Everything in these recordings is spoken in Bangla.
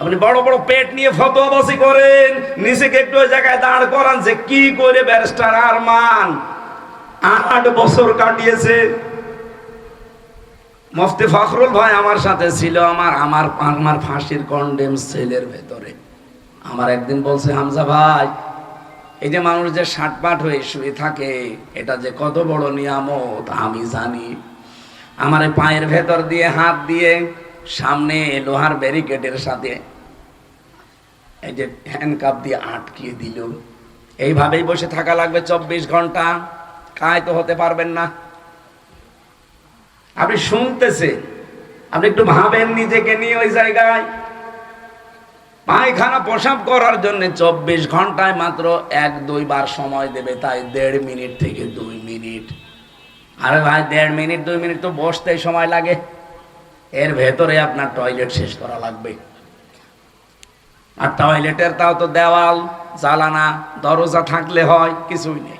আপনি বড় বড় পেট নিয়ে ফতোয়াবাসি করেন, নিজেকে একটু ওই জায়গায় দাঁড় করান যে কি করে ব্যারিস্টার আরমান আট বছর কাটিয়েছে। মুফতি ফখরুল ভাই আমার সাথে ছিল, আমার আমার আমার ফাঁসির কন্ডেম সেলের ভেতরে। আমার একদিন বলছে, হামজা ভাই, এই যে মানুষ যে ষাটপাট হয়ে শুয়ে থাকে, এটা যে কত বড় নিয়ামত, আমি জানি। আমার পায়ের ভেতর দিয়ে হাত দিয়ে সামনে লোহার ব্যারিকেডের সাথে এই যে হ্যান্ডকাপ দিয়ে আটকিয়ে দিল। এইভাবেই বসে থাকা লাগবে চব্বিশ ঘণ্টা। কায় তো হতে পারবেন না। আপনি শুনতেছেন আপনি একটু ভাবেন নিজেকে নিয়ে ওই জায়গায়। পায়খানা প্রসাব করার জন্য চব্বিশ ঘন্টায় মাত্র এক দুইবার সময় দেবে, তাই দেড় মিনিট থেকে দুই মিনিট। আরে ভাই, দেড় মিনিট, দুই মিনিট তো বসতেই সময় লাগে। এর ভেতরে আপনার টয়লেট শেষ করা লাগবে। আর টয়লেটের তাও তো দেওয়াল, জ্বালানা, দরজা থাকলে হয়, কিছুই নেই।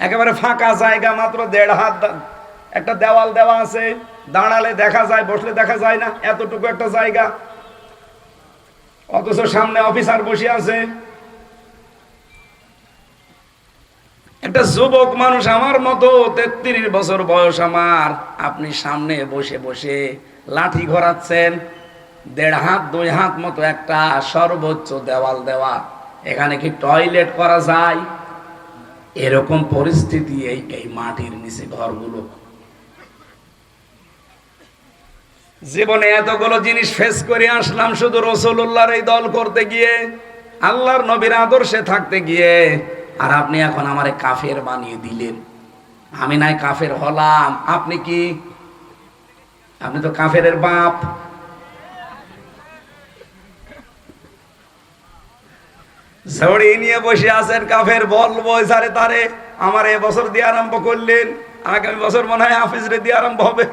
একেবারে ফাঁকা জায়গা মাত্র দেড় হাত একটা দেওয়াল দেওয়া আছে, দাঁড়ালে দেখা যায়, বসলে দেখা যায় না, এতটুকু একটা জায়গা। অথচ সামনে অফিসার বসে আছে। একটা যুবক মানুষ আমার মতো তেত্রিশ বছর বয়স আমার, আপনি সামনে বসে বসে লাঠি ঘোরাচ্ছেন, দেড় হাত, দুই হাত মতো একটা সর্বোচ্চ দেওয়াল দেওয়া। এখানে কি টয়লেট করা যায়? এরকম পরিস্থিতি এই এই মাটির নিচে ঘরগুলো। জীবনে এতগুলো জিনিস ফেস করে আসলাম শুধু রসুল্লাহর এই দল করতে গিয়ে, আল্লাহর নবীর আদর্শে থাকতে গিয়ে, আর আপনি এখন আমারে কাফের বানিয়ে দিলেন। আমি নাই কাফের হলাম। আপনি কি আপনি তো কাফের বাপ। ঝড়ি নিয়ে বসে আছেন কাফের বলব সারে তারে। আমার এ বছর দিয়ে আরম্ভ করলেন, আগামী বছর মনে হয় হাফিজরে দিয়ে আরম্ভ হবে।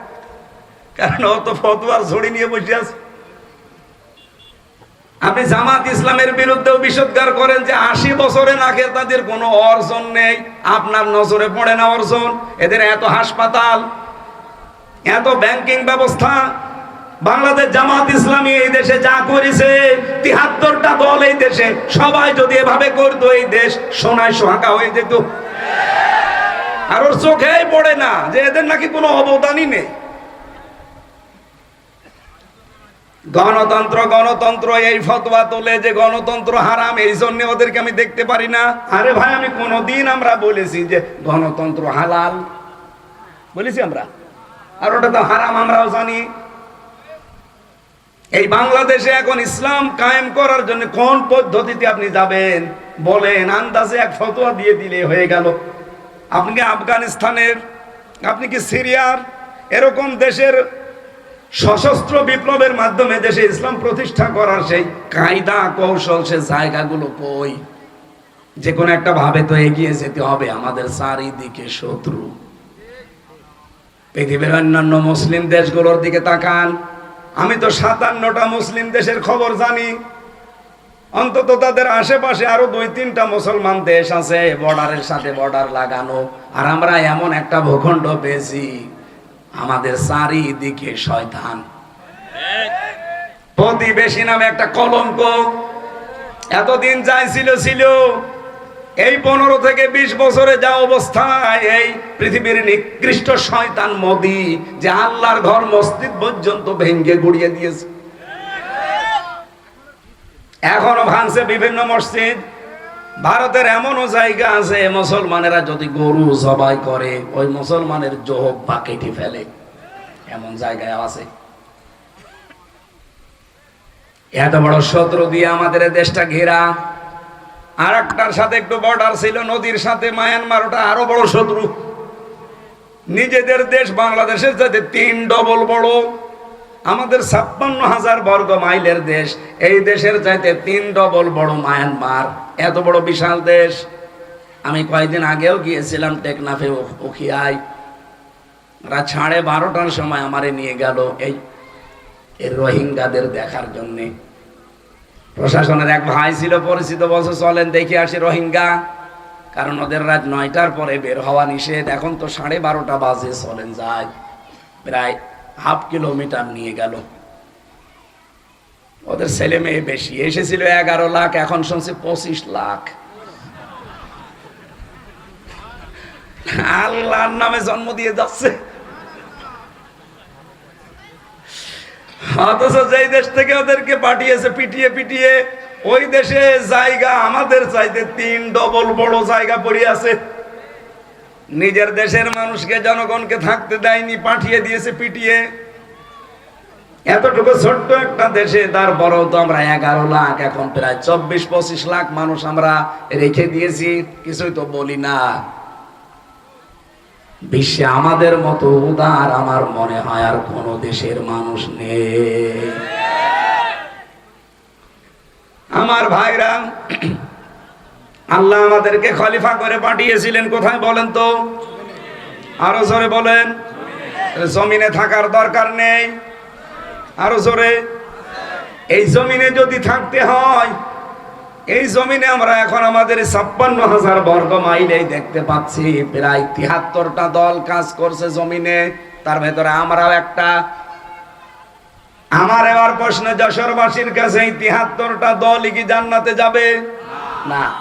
কারণ ও তো ফতুয়া ঝড়ি নিয়ে বসে আছে। আপনি জামাত ইসলামের বিরুদ্ধেও বিষোদ্গার করেন যে আশি বছরে নাকি তাদের কোনো অর্জন নেই। আপনার নজরে পড়ে না অর্জন। এদের এত হাসপাতাল এত ব্যাংকিং ব্যবস্থা, বাংলাদেশ জামাত ইসলামী এই দেশে যা করেছে, তিহাত্তরটা দল এই দেশে, সবাই যদি এভাবে করতো এই দেশ, সোনায় সোহাগা হয়ে যেত। আর ওর চোখেই পড়ে না যে এদের নাকি কোনো অবদানই নেই। গণতন্ত্র গণতন্ত্র, এই ফতোয়া তোলে যে গণতন্ত্র হারাম, এই জন্য ওদেরকে আমি দেখতে পারি না। আরে ভাই, আমি কোনোদিন আমরা বলেছি যে গণতন্ত্র হালাল। বলেছি আমরা। আর ওটা তো হারাম, আমরাও জানি। এই বাংলাদেশে এখন ইসলাম কায়েম করার জন্য কোন পদ্ধতিতে আপনি যাবেন? বলেন, আন্দাজে এক ফতোয়া দিয়ে দিলে হয়ে গেল। আপনি আফগানিস্তানের, আপনি কি সিরিয়ার? এরকম দেশের সশস্ত্র বিপ্লবের মাধ্যমে দেশে ইসলাম প্রতিষ্ঠা করার সেই কায়দা, কৌশল, সে জায়গাগুলো কই? যে কোনো একটা ভাবে তো এগিয়ে যেতে হবে, আমাদের চারিদিকে শত্রু। পৃথিবীর অন্যান্য মুসলিম দেশগুলোর দিকে তাকান। আমি তো সাতান্নটা মুসলিম দেশের খবর জানি। অন্তত তাদের আশেপাশে আরও দুই, তিনটা মুসলমান দেশ আছে, বর্ডারের সাথে বর্ডার লাগানো। আর আমরা এমন একটা ভূখণ্ড পেয়েছি, আমাদের চারিদিকে শয়তান। প্রতিবেশী নামে একটা কলঙ্ক। এতদিন যাই ছিল ছিল। এই পনেরো থেকে বিশ বছরে যা অবস্থায়, এই পৃথিবীর নিকৃষ্ট শয়তান মোদি, যে আল্লাহর ঘর মসজিদ পর্যন্ত ভেঙ্গে গুড়িয়ে দিয়েছে। এখনও ভাঙছে বিভিন্ন মসজিদ। ভারতের এমনও জায়গা আছে, মুসলমানেরা যদি গরু জবাই করে, ওই মুসলমানের জোহব বা কেটে ফেলে। এমন জায়গায় আছে। এত বড় শত্রু দিয়ে আমাদের দেশটা ঘেরা। আর একটার সাথে একটু বর্ডার ছিল, নদীর সাথে মায়ানমার ওটা আরও বড় শত্রু। নিজেদের দেশ বাংলাদেশের সাথে তিন ডবল বড়। আমাদের ছাপ্পান্ন হাজার বর্গ মাইলের দেশ, এই দেশের চাইতে তিন ডবল বড় মায়ানমার। এত বড় বিশাল দেশ। আমি কয়েকদিন আগেও গিয়েছিলাম টেকনাফে উখিয়ায় রাত সাড়ে বারোটার সময় আমারে নিয়ে গেল এই রোহিঙ্গাদের দেখার জন্যে। প্রশাসনের এক ভাই ছিল পরিচিত, বলছে, চলেন দেখে আসি রোহিঙ্গা। কারণ ওদের রাত নয়টার পরে বের হওয়া নিষেধ। এখন তো সাড়ে বারোটা বাজে, চলেন যায় প্রায় হাফ কিলোমিটার নিয়ে গেল। ওদের ছেলে মেয়ে বেশি। এসেছিল এগারো লাখ, এখন শুনছি পঁচিশ লাখ। আল্লাহর নামে জন্ম দিয়ে যাচ্ছে। অথচ যেই দেশ থেকে ওদেরকে পাঠিয়েছে, পিটিয়ে পিটিয়ে, ওই দেশে জায়গা আমাদের চাইতে তিন ডবল বড় জায়গা পড়ে আছে। নিজের দেশের মানুষকে, জনগণকে থাকতে দেয়নি, পাঠিয়ে দিয়েছে, পিটিয়ে। এতটুকু ছোট্ট একটা দেশে তার বড় তো আমরা এগারো লাখ, এখন প্রায় চব্বিশ, পঁচিশ লাখ মানুষ আমরা রেখে দিয়েছি, কিছুই তো বলি না। বিশ্বে আমাদের মতো উদার আমার মনে হয় আর কোন দেশের মানুষ নেই। আমার ভাইরা, আল্লাহ আমাদেরকে খলিফা করে পাঠিয়েছিলেন, কোথায় বলেন তো? আরও জোরে বলেন। জমিনে থাকার দরকার নেই। আরও জোরে। এই জমিনে যদি থাকতে হয় এই জমিনে আমরা এখন আমাদের ছাপ্পান্ন হাজার বর্গ মাইলেই দেখতে পাচ্ছি, প্রায় তিহাত্তরটা দল কাজ করছে জমিনে। তার ভেতরে আমরাও একটা। আমার এবার প্রশ্ন, যশোরবাসীর কাছে এই তিহাত্তরটা দলই কি জান্নাতে যাবে? না।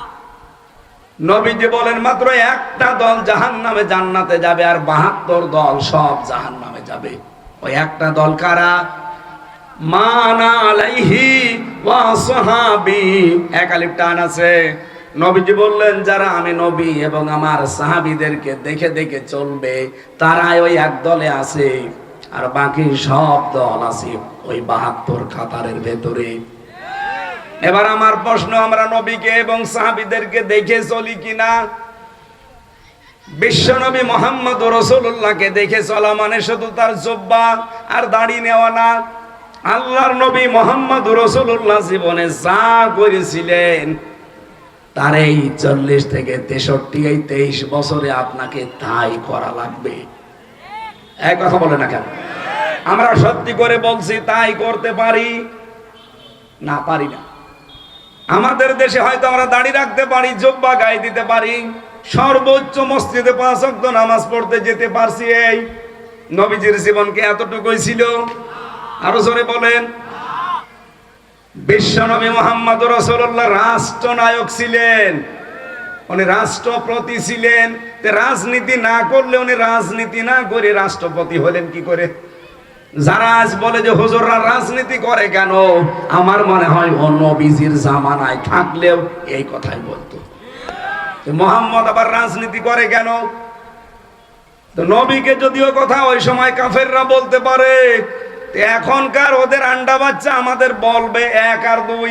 নবীজি বলেন, মাত্র একটা দল জাহান নামে জান্নাতে যাবে আর বাহাত্তর দল সব জাহান নামে যাবে। ওই একটা দল কারা? দেখে দেখে চলবে, তারাই ওই এক দলে আছে। আর বাকি সব দল আছে ওই বাহাত্তর ভেতরে। এবার আমার প্রশ্ন, আমরা নবীকে এবং সাহাবিদেরকে দেখে চলি কিনা বিশ্বনবী মোহাম্মদ রসুল্লাহকে দেখে চলা মানে শুধু তার জব্বা আর দাড়ি নেওয়া না। আল্লাহর নবী মোহাম্মদ রসুল্লাহ জীবনে যা করেছিলেন, তার এই চল্লিশ থেকে তেষট্টি, এই তেইশ বছরে আপনাকে তাই করা লাগবে। এক কথা বলে না কেন? আমরা সত্যি করে বলছি, তাই করতে পারি, না পারি না। আমাদের দেশে হয়তো আমরা দাঁড়িয়ে রাখতে পারি, জব্বা গায়ে দিতে পারি, সর্বোচ্চ মসজিদে পাঁচ নামাজ পড়তে যেতে পারছি এই নবীজির জীবনকে এতটুকুই ছিল। আরও জোরে বলেন। বিশ্বনবী মোহাম্মদ রসুল্লাহ রাষ্ট্রনায়ক ছিলেন। উনি রাষ্ট্রপতি ছিলেন। রাজনীতি না করলে উনি রাজনীতি না করে রাষ্ট্রপতি হলেন কি করে? যারা আজ বলে যে হুজুররা রাজনীতি করে কেন? আমার মনে হয় ও নবীজির জামানায় থাকলেও এই কথাই বলতো। মোহাম্মদ আবার রাজনীতি করে কেন? তো নবীকে যদিও কথা ওই সময় কাফেররা বলতে পারে এখনকার ওদের আন্ডা বাচ্চা আমাদের বলবে এক আর দুই।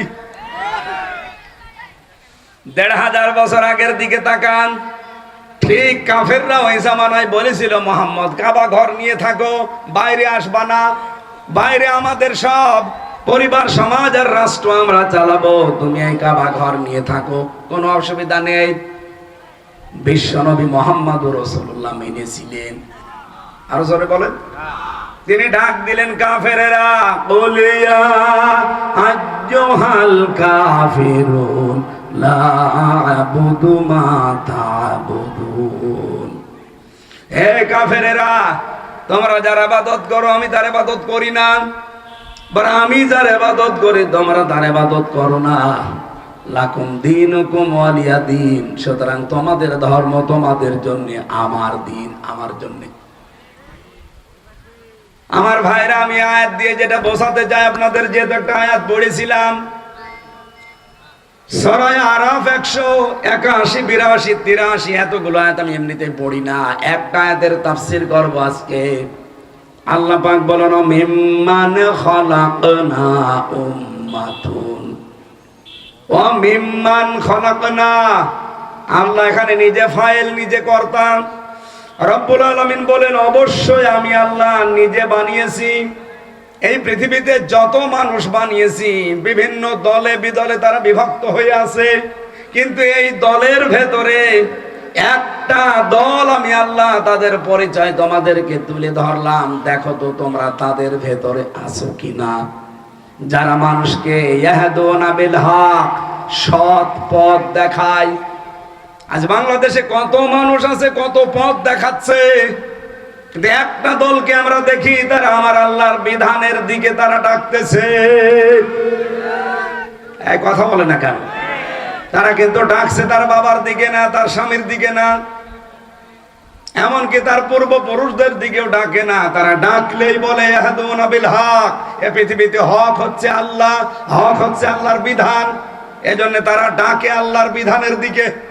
দেড় হাজার বছর আগের দিকে তাকান, ঠিক কাফেররা ওই জামানায় বলেছিল, মোহাম্মদ, কাবা ঘর নিয়ে থাকো, বাইরে আসবা না। বাইরে আমাদের সব পরিবার, সমাজ আর রাষ্ট্র আমরা চালাবো। তুমি এই কাবা ঘর নিয়ে থাকো, কোনো অসুবিধা নেই। বিশ্বনবী মোহাম্মদ রসুল্লাহ মেনেছিলেন। আরও জোরে বলেন। তিনি ডাক দিলেন, কাফেরেরা, বলিয়া আজ্জহাল কাফিরুন, লা হে তোমরা যার করো, আমি তার করি না। আমি যার ইবাদত করি, তোমরা তার ইবাদত করো না। লাকুম দিনুকুম ওয়ালিয়া দিন, সুতরাং তোমাদের ধর্ম তোমাদের জন্য, আমার দিন, আমার জন্য। আমার ভাইরা, আমি আয়াত দিয়ে যেটা বোঝাতে চাই, আপনাদের যেহেতু একটা আয়াত পড়েছিলাম আরাফ একশো একাশি, বিরাশি, তিরাশি, এতগুলো আমি পড়ি না। একটা আয়াতের আল্লাহ ও আল্লাহ এখানে নিজে ফাইল নিজে করতাম রব্বুল আলমিন বলেন, অবশ্যই আমি আল্লাহ নিজে বানিয়েছি। এই পৃথিবীতে যত মানুষ বানিয়েছি, বিভিন্ন দলে বিদলে তারা বিভক্ত হয়ে আছে। কিন্তু এই দলের ভেতরে একটা দল আমি আল্লাহ তাদের পরিচয় তোমাদেরকে তুলে ধরলাম। দেখো তো তোমরা তাদের ভেতরে আছো কিনা? যারা মানুষকে হক, সৎ পথ দেখায় আজ বাংলাদেশে কত মানুষ আছে, কত পথ দেখাচ্ছে। কিন্তু একটা দলকে আমরা দেখি, তারা আমার আল্লাহর বিধানের দিকে তারা ডাকতেছে। কথা বলে না কেন? তারা কিন্তু ডাকছে, তার বাবার দিকে না, তার স্বামীর দিকে না। এমনকি তার পূর্বপুরুষদের দিকেও ডাকে না। তারা ডাকলেই বিল হক। এ পৃথিবীতে হক হচ্ছে আল্লাহ, হক হচ্ছে আল্লাহর বিধান। এজন্য তারা ডাকে আল্লাহর বিধানের দিকে।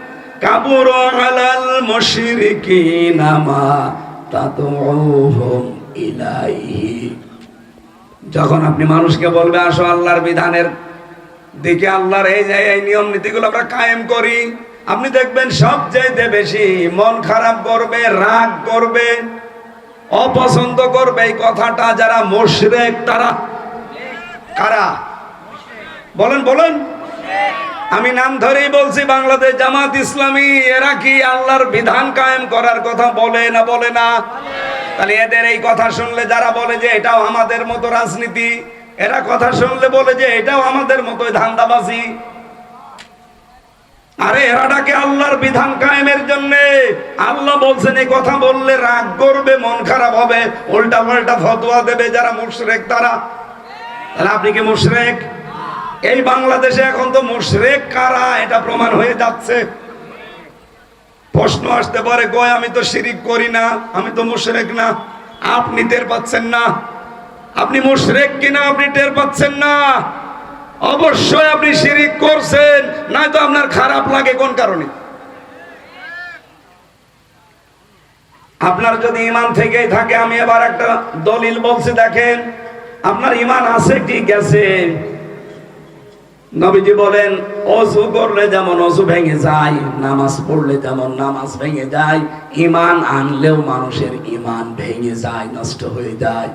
কাবুর আলাল মুশরিকিনা মা তাদউহুম ইলাইহি। যখন আপনি মানুষকে বলবে, আসো আল্লাহর বিধানের দিকে আল্লাহর এই যে এই নিয়ম নীতিগুলো আমরা কায়েম করি। আপনি দেখবেন সবচাইতে বেশি মন খারাপ করবে, রাগ করবে, অপছন্দ করবে এই কথাটা যারা মুশরিক তারা কারা? বলেন বলেন। আমি নাম ধরেই বলছি, বাংলাদেশ জামাত ইসলামী, এরা কি আল্লাহর বিধান কায়েম করার কথা বলে না বলে না? তাহলে এদের এই কথা শুনলে যারা বলে যে এটাও আমাদের মতো রাজনীতি, এরা কথা শুনলে বলে যে এটাও আমাদের মতো ধান্দাবাজি। আরে এরা ডাকে আল্লাহর বিধান কায়েমের জন্য। আল্লাহ বলছেন, এই কথা বললে রাগ করবে, মন খারাপ হবে উল্টা পাল্টা ফতোয়া দেবে যারা মুশরেক তারা। তাহলে আপনি কি মুশরেক? এই বাংলাদেশে এখন তো মুশরেক কারা? এটা প্রমাণ হয়ে যাচ্ছে। প্রশ্ন আসতে পারে গয় আমি তো শিরিক করি না, আমি তো মুশরেক না। আপনি টের পাচ্ছেন না। আপনি মুশরেক কিনা, আপনি টের পাচ্ছেন না। অবশ্যই আপনি শিরিক করছেন, নয়তো আপনার খারাপ লাগে কোন কারণে? আপনার যদি ইমান থেকেই থাকে, আমি এবার একটা দলিল বলছি, দেখেন, আপনার ইমান আছে কি গেছে? নবীজি বলেন, অজু করলে যেমন অজু ভেঙে যায়, নামাজ পড়লে যেমন নামাজ ভেঙে যায় ইমান আনলেও মানুষের ইমান ভেঙে যায়, নষ্ট হয়ে যায়।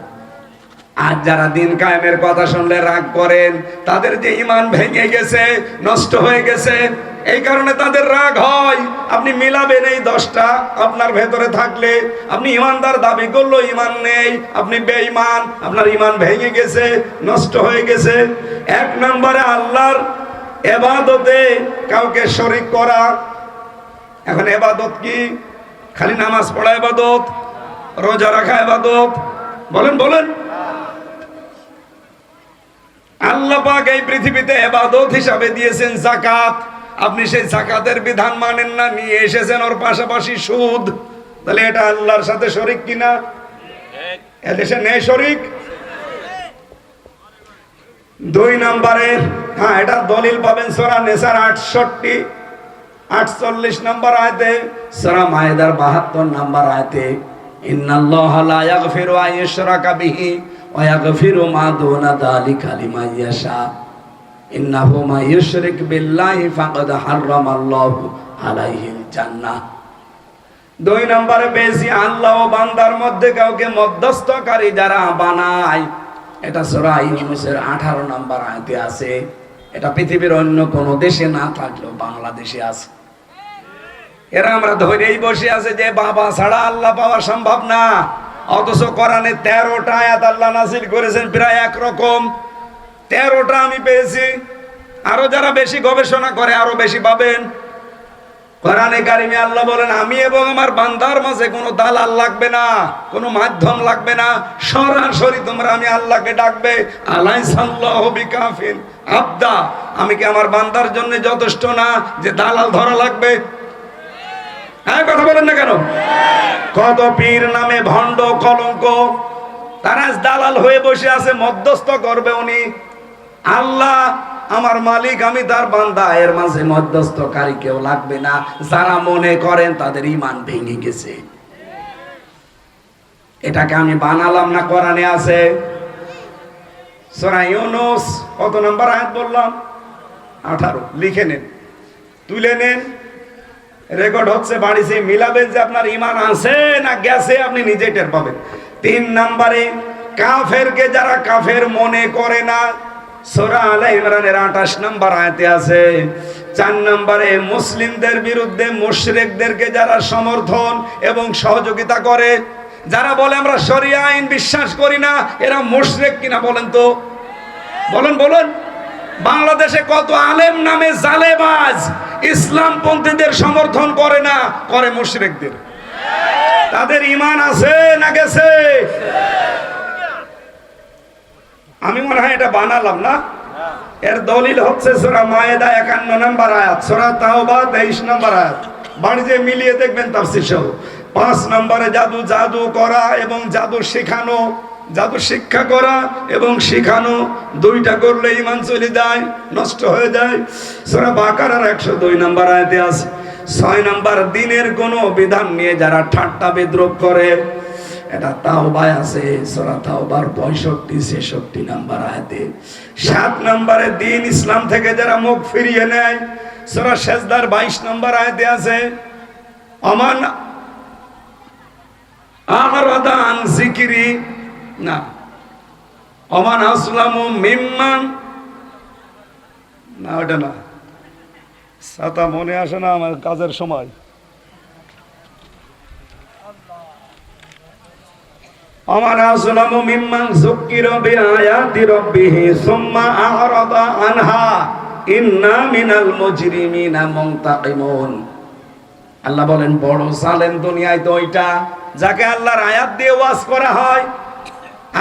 আর যারা দিন কায়েমের কথা শুনলে রাগ করেন, তাদের যে ইমান ভেঙে গেছে, নষ্ট হয়ে গেছে এই কারণে তাদের রাগ হয়। আপনি মিলাবেন এই দশটা, আপনার ভেতরে থাকলে। আপনি ইমানদার, দাবি করল ইমান নেই। আপনি বেঈমান, আপনার ইমান ভেঙে গেছে, নষ্ট হয়ে গেছে। এক নম্বরে আল্লাহর এবাদতে কাউকে শরিক করা। এখন এবাদত কি? খালি নামাজ পড়া এবাদত? রোজা রাখা এবাদত? বলেন বলেন। আল্লাহ পাক এই পৃথিবীতে এবাদত হিসাবে দিয়েছেন জাকাত। আপনি সেই জাকাতের বিধান মানেন না, নিয়ে এসেছেন ওর পাশাপাশি সুদ। তাহলে এটা আল্লাহর সাথে শরিক কিনা এদেশে নেই শরিক? দুই নম্বরে হ্যাঁ এটা দলিল পাবেন সোরা নেসার আটষট্টি, আটচল্লিশ নম্বর আয়তে, সোরা মায়েদার বাহাত্তর নম্বর আয়তে, ইন্নাল্লাহ লা ইয়াগফিরু আন ইউশরাকা বিহি ওয়া ইয়াগফিরু মা দুনা যালিকা লিমান ইয়াশা। ইন্নাহু মা ইউশরিক বিল্লাহি ফাকাদ হাররামাল্লাহু আলাইহিল জান্নাহ দুই নম্বরে, বেশি আল্লাহ ও বান্দার মধ্যে কাউকে মধ্যস্থকারী যারা বানায়, এটা সূরা ইউনূসের 18 নম্বর আয়াতে আছে। এটা পৃথিবীর অন্য কোনো দেশে না থাকলেও বাংলাদেশে আছে। এরা আমরা ধরেই বসে আছে যে বাবা ছাড়া আল্লাহ পাওয়া সম্ভব না। অথচ কোরআনে তেরোটা আয়াত আল্লাহ নাসিল করেছেন প্রায় একরকম। তেরোটা আমি পেয়েছি। আরও যারা বেশি গবেষণা করে, আরও বেশি পাবেন। কোরআনে কারিমে আল্লাহ বলেন, আমি এবং আমার বান্দার মাঝে কোনো দালাল লাগবে না, কোনো মাধ্যম লাগবে না। সরাসরি তোমরা আমি আল্লাহকে ডাকবে। বিকাফিন। আবদা, আমি কি আমার বান্দার জন্য যথেষ্ট না যে দালাল ধরা লাগবে? হ্যাঁ কথা বলেন না কেন? কত পীর নামে ভণ্ড কলঙ্ক। তারা দালাল হয়ে বসে আছে, মধ্যস্থ করবে উনি। আল্লাহ, আমার মালিক, আমি তার বান্দা। এর মাঝে মধ্যস্থকারী কেউ লাগবে না। যারা মনে করেন তাদের ইমান ভেঙে গেছে। এটাকে আমি বানালাম না, কোরআনে আছে। কত নম্বর আয়াত বললাম? 18 লিখে নেন। তুলে নেন। রেকর্ড হচ্ছে বাড়ি সেই মিলাবেন যে আপনার ইমান আছে না গেছে, আপনি নিজে টের পাবেন। তিন নম্বরে, কাফেরকে যারা কাফের মনে করে না সোরা আলা ইমরানের আঠাশ নম্বর আয়তে আছে, চার নম্বরে মুসলিমদের বিরুদ্ধে মুশরিকদেরকে যারা সমর্থন এবং সহযোগিতা করে, যারা বলে আমরা শরিয়া আইন বিশ্বাস করি না, এরা মুশরিক কিনা বলেন তো? বলুন বলুন। বাংলাদেশে কত আলেম নামে জালেবাজ ইসলামপন্থীদের সমর্থন করে না, করে মুশরিকদের। তাদের ইমান আছে না গেছে? আমি মনে হয় এটা বানালাম না? এর দলিল হচ্ছে সোরা মায়েদা একান্ন নম্বর আয়াত, সোরা তাওবা তেইশ নম্বর আয়াত। বাড়িতে মিলিয়ে দেখবেন তাফসির সহ। পাঁচ নম্বরে জাদু জাদু করা এবং জাদু শেখানো, জাদু শিক্ষা করা এবং শেখানো, দুইটা করলে ইমান চলে যায়, নষ্ট হয়ে যায়। সোরা বাকার আর একশো দুই নম্বর আয়াতে আছে, ছয় নম্বর দিনের কোনো বিধান নিয়ে যারা ঠাট্টা বিদ্রোপ করে এটা তাও বাই আছে, সোরা তাও বার পঁয়ষট্টি, ছেষট্টি নাম্বার আয়াতে। সাত নম্বরে দিন ইসলাম থেকে যারা মুখ ফিরিয়ে নেয়, সোরা শেষদার বাইশ নম্বর আয়াতে আছে, অমান আহরাদান জিকিরি না, অমান আসলামু মিম্মান না, ওটা না। সাতা মনে আসে না আমার কাজের সময়। আমার আসলামু মিম্মান যুক্কির বিআয়াতি রাব্বিহি সুম্মা আ'রাদা আনহা। ইন্না মিনাল মুজরিমিনা মুনতাকিমুন। আল্লাহ বলেন, বড় সালেন দুনিয়ায় তো ওইটা, যাকে আল্লাহর আয়াত দিয়ে ওয়াজ করা হয়,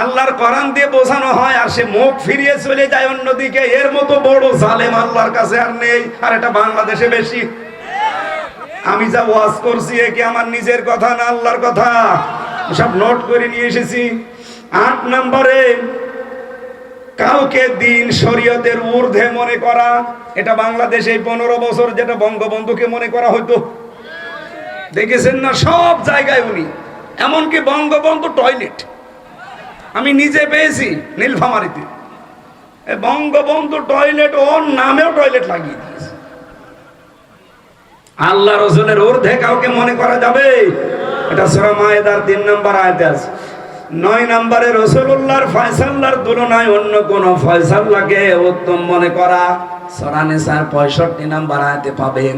আল্লাহর কোরআন দিয়ে বোঝানো হয়, আর সে মুখ ফিরিয়ে চলে যায় অন্যদিকে, এর মতো বড় জালেম আল্লাহর কাছে আর নেই, আর এটা বাংলাদেশে বেশি। আমি যা ওয়াজ করছি, এ কি আমার নিজের কথা না আল্লাহর কথা? সব নোট করে নিয়ে এসেছি। আট নম্বরে, কাউকে দিন শরীয়তের ঊর্ধ্বে মনে করা, এটা বাংলাদেশে পনেরো বছর যেটা বঙ্গবন্ধুকে মনে করা হতো। দেখেছেন না? সব জায়গায় উনি। এমনকি বঙ্গবন্ধু টয়লেট আমি নিজে পেয়েছি নীলফামারিতে। বঙ্গবন্ধু টয়লেট ওর নামেও টয়লেট লাগিয়ে দিয়েছে। আল্লাহ রসুলের ঊর্ধ্বে কাউকে মনে করা যাবে? এটা সুরা মায়েদার তিন নম্বর আয়াতে আছে। নয় নম্বরে রসুল্লাহর ফয়সাল্লার তুলনায় অন্য কোন ফয়সাল্লাহকে উত্তম মনে করা সরানে স্যার পঁয়ষট্টি নম্বর আয়াতে পাবেন।